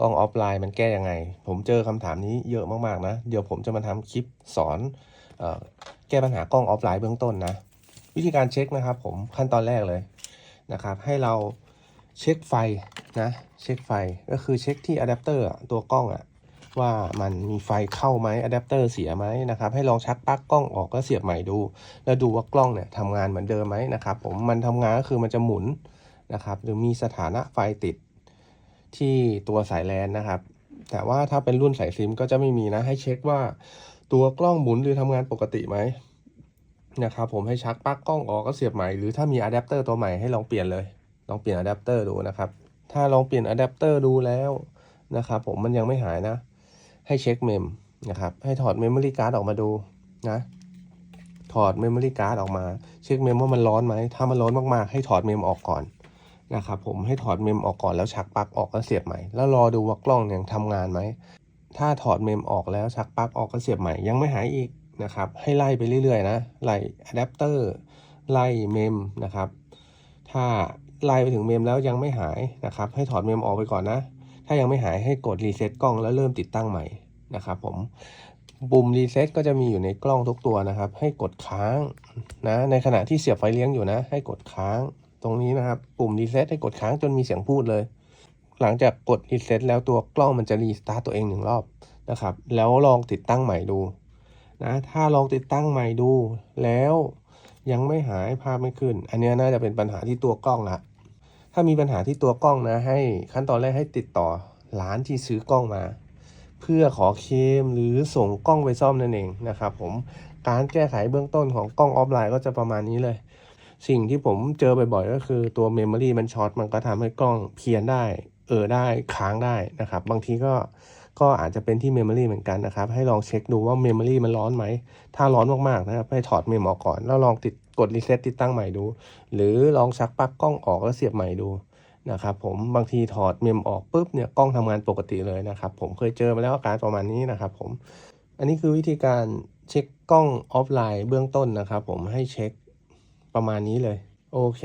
กล้องออฟไลน์มันแก้ยังไง ผมเจอคำถามนี้เยอะมากๆนะ เดี๋ยวผมจะมาทำคลิปสอนออแก้ปัญหากล้องออฟไลน์เบื้องต้นนะ วิธีการเช็คนะครับ ผมขั้นตอนแรกเลยนะครับ ให้เราเช็คไฟนะ เช็คไฟก็คือเช็คที่อะแดปเตอร์ตัวกล้องอะว่ามันมีไฟเข้าไหมอะแดปเตอร์เสียไหมนะครับ ให้ลองชักปลั๊กกล้องออกแล้วเสียบใหม่ดู แล้วดูว่ากล้องเนี่ยทำงานเหมือนเดิมไหมนะครับ ผมมันทำงานก็คือมันจะหมุนนะครับ หรือมีสถานะไฟติด ที่ตัวสายแลนนะครับ แต่ว่าถ้าเป็นรุ่นสายซิมก็จะไม่มีนะ ให้เช็คว่าตัวกล้องหมุนหรือทำงานปกติไหมนะครับผมให้ชักปลั๊กกล้องออกก็เสียบใหม่หรือถ้ามีอะแดปเตอร์ตัวใหม่ให้ลองเปลี่ยนเลย ลองเปลี่ยนอะแดปเตอร์ดูนะครับ ถ้าลองเปลี่ยนอะแดปเตอร์ดูแล้วนะครับผมมันยังไม่หายนะ ให้เช็คเมมนะครับให้ถอดเมมโมรี่การ์ดออกมาดูนะถอดเมมโมรี่การ์ดออกมา เช็คเมมว่ามันร้อนไหมถ้ามันร้อนมากๆ ให้ถอดเมมออกก่อน นะครับผมให้ถอดเมมออกก่อนแล้วชักปลั๊กออกแล้วเสียบใหม่ แล้วรอดูว่ากล้องยังทำงานไหม ถ้าถอดเมมออกแล้วชักปลั๊กออกก็เสียบใหม่ยังไม่หายอีกนะครับ ให้ไล่ไปเรื่อยๆนะ ไล่อะแดปเตอร์ไล่เมมนะครับ ถ้าไล่ไปถึงเมมแล้วยังไม่หายนะครับ ให้ถอดเมมออกไปก่อนนะ ถ้ายังไม่หายให้กดรีเซ็ตกล้องแล้วเริ่มติดตั้งใหม่นะครับผมปุ่มรีเซ็ตก็จะมีอยู่ในกล้องทุกตัวนะครับ ให้กดค้างนะ ในขณะที่เสียบไฟเลี้ยงอยู่นะ ให้กดค้าง ตรงนี้นะครับ ปุ่มรีเซ็ตให้กดค้างจนมีเสียงพูดเลย หลังจากกดรีเซ็ตแล้วตัวกล้องมันจะรีสตาร์ตตัวเองหนึ่งรอบนะครับ แล้วลองติดตั้งใหม่ดูนะถ้าลองติดตั้งใหม่ดู แล้วยังไม่หายภาพไม่ขึ้น อันนี้น่าจะเป็นปัญหาที่ตัวกล้องละถ้ามีปัญหาที่ตัวกล้องนะ ให้ขั้นตอนแรกให้ติดต่อร้านที่ซื้อกล้องมา เพื่อขอเคมหรือส่งกล้องไปซ่อมนั่นเองนะครับ ผมการแก้ไขเบื้องต้นของกล้องออฟไลน์ก็จะประมาณนี้เลย สิ่งที่ผมเจอบ่อยๆก็คือตัวเมมโมรีมันช็อตมันก็ทำให้กล้องเพี้ยนได้ เออได้ค้างได้นะครับ บางทีก็ก็อาจจะเป็นที่เมมโมรีเหมือนกันนะครับ ให้ลองเช็คดูว่าเมมโมรีมันร้อนไหม ถ้าร้อนมากๆนะครับ ให้ถอดเมมออกก่อน แล้วลองติดกดรีเซ็ตติดตั้งใหม่ดู หรือลองชักปลั๊กกล้องออกแล้วเสียบใหม่ดูนะครับผมบางทีถอดเมมออกปุ๊บเนี่ยกล้องทำงานปกติเลยนะครับ ผมเคยเจอมาแล้วอาการประมาณนี้นะครับ ผม อันนี้คือวิธีการเช็คกล้องออฟไลน์เบื้องต้นนะครับ ผมให้เช็ค ประมาณนี้เลย โอเค